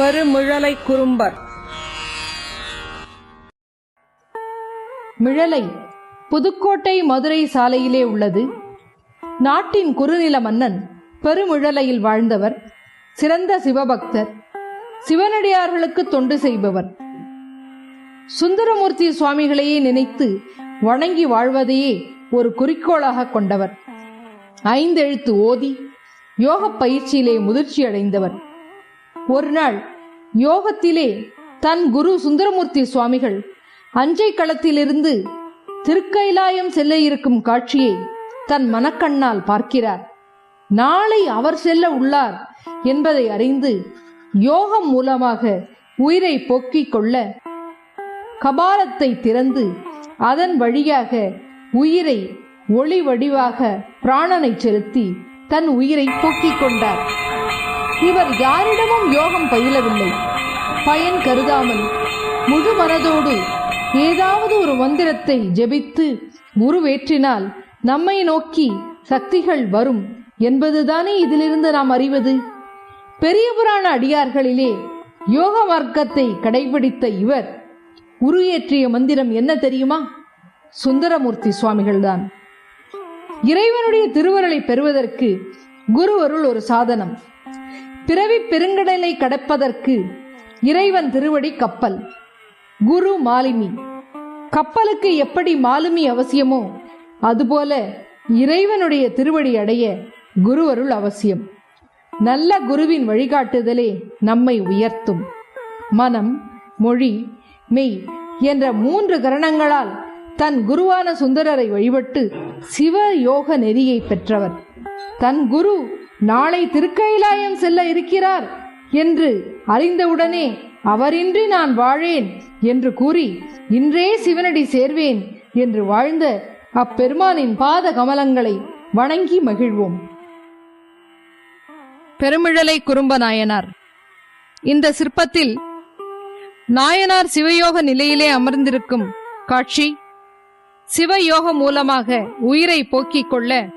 பெருமிழலை குறும்பர். மிழலை புதுக்கோட்டை மதுரை சாலையிலே உள்ளது. நாட்டின் குறுநில மன்னன் பெருமிழலையில் வாழ்ந்தவர் சிறந்த சிவபக்தர் சிவனடியார்களுக்கு தொண்டு செய்பவர். சுந்தரமூர்த்தி சுவாமிகளையே நினைத்து வணங்கி வாழ்வதையே ஒரு குறிக்கோளாக கொண்டவர். ஐந்தெழுத்து ஓதி யோக பயிற்சியிலே முதிர்ச்சி அடைந்தவர் ஒரு நாள் யோகத்திலே தன் குரு சுந்தரமூர்த்தி சுவாமிகள் அஞ்சை களத்திலிருந்து திருக்கைலாயம் செல்ல இருக்கும் காட்சியை தன் மனக்கண்ணால் பார்க்கிறார். நாளை அவர் செல்ல உள்ளார் என்பதை அறிந்து யோகம் மூலமாக உயிரை போக்கிக் கொள்ள கபாலத்தை திறந்து அதன் வழியாக உயிரை ஒளி வடிவாக பிராணனை செலுத்தி தன் உயிரை போக்கிக் கொண்டார். இவர் யாரிடமும் யோகம் பயிலவில்லை. பயன் கருதாமல் முழு மனதோடு ஏதாவது ஒரு மந்திரத்தை ஜெபித்து உருவேற்றினால் நம்மை நோக்கி சக்திகள் வரும் என்பதுதானே இதிலிருந்து நாம் அறிவது? பெரிய புராண அடியார்களிலே யோக மார்க்கத்தை கடைபிடித்த இவர் உருவேற்றிய மந்திரம் என்ன தெரியுமா? சுந்தரமூர்த்தி சுவாமிகள்தான். இறைவனுடைய திருவருளை பெறுவதற்கு குரு அருள் ஒரு சாதனம். பிறவி பெருங்கடலை கடப்பதற்கு இறைவன் திருவடி கப்பல் குரு மாலுமி கப்பலுக்கு எப்படி மாலுமி அவசியமோ அதுபோல இறைவனுடைய திருவடி அடைய குரு அருள் அவசியம். நல்ல குருவின் வழிகாட்டுதலே நம்மை உயர்த்தும். மனம் மொழி மெய் என்ற மூன்று கரணங்களால் தன் குருவான சுந்தரரை வழிபட்டு சிவ யோக நெறியை பெற்றவர். தன் குரு நாளை திருக்கைலாயம் செல்ல இருக்கிறார் என்று அறிந்தவுடனே அவரின்றி நான் வாழேன் என்று கூறி இன்றே சிவனடி சேர்வேன் என்று வாழ்ந்த அப்பெருமானின் பாத கமலங்களை வணங்கி மகிழ்வோம். பெருமிழலை குறும்ப நாயனார் இந்த சிற்பத்தில் நாயனார் சிவயோக நிலையிலே அமர்ந்திருக்கும் காட்சி சிவயோக மூலமாக உயிரை போக்கிக் கொள்ள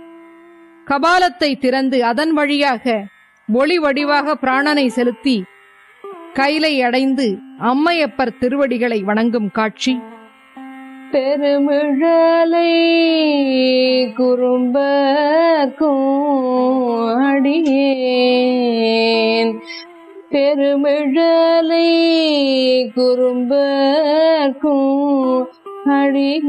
கபாலத்தை திறந்து அதன் வழியாக ஒளி வடிவாக பிராணனை செலுத்தி கைலை அடைந்து அம்மையப்பர் திருவடிகளை வணங்கும் காட்சி. பெருமிழலை குறும்பர்க்கும் அடியேன் பெருமிழலை குறும்பர்க்கும் அடியேன்